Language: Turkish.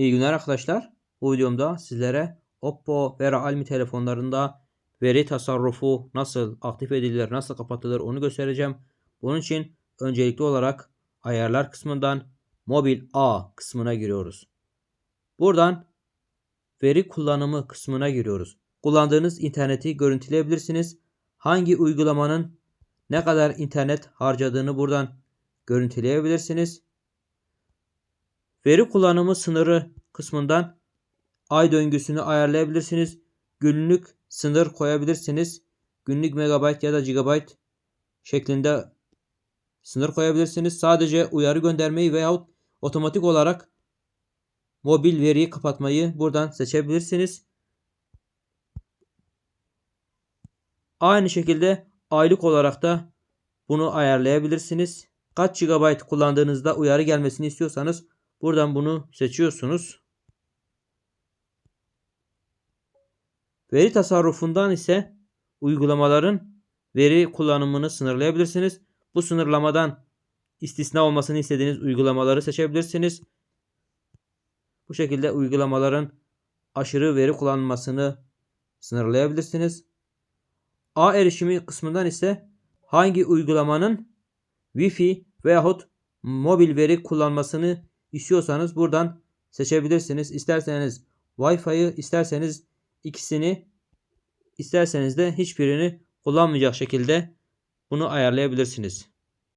İyi günler arkadaşlar. Bu videomda sizlere Oppo ve Realme telefonlarında veri tasarrufu nasıl aktif edilir, nasıl kapatılır onu göstereceğim. Bunun için öncelikli olarak ayarlar kısmından mobil A kısmına giriyoruz. Buradan veri kullanımı kısmına giriyoruz. Kullandığınız interneti görüntüleyebilirsiniz. Hangi uygulamanın ne kadar internet harcadığını buradan görüntüleyebilirsiniz. Veri kullanımı sınırı kısmından ay döngüsünü ayarlayabilirsiniz. Günlük sınır koyabilirsiniz. Günlük megabayt ya da gigabayt şeklinde sınır koyabilirsiniz. Sadece uyarı göndermeyi veyahut otomatik olarak mobil veriyi kapatmayı buradan seçebilirsiniz. Aynı şekilde aylık olarak da bunu ayarlayabilirsiniz. Kaç GB kullandığınızda uyarı gelmesini istiyorsanız buradan bunu seçiyorsunuz. Veri tasarrufundan ise uygulamaların veri kullanımını sınırlayabilirsiniz. Bu sınırlamadan istisna olmasını istediğiniz uygulamaları seçebilirsiniz. Bu şekilde uygulamaların aşırı veri kullanmasını sınırlayabilirsiniz. A erişimi kısmından ise hangi uygulamanın Wi-Fi veyahut mobil veri kullanmasını istiyorsanız buradan seçebilirsiniz. İsterseniz Wi-Fi'yi isterseniz ikisini isterseniz de hiçbirini kullanmayacak şekilde bunu ayarlayabilirsiniz.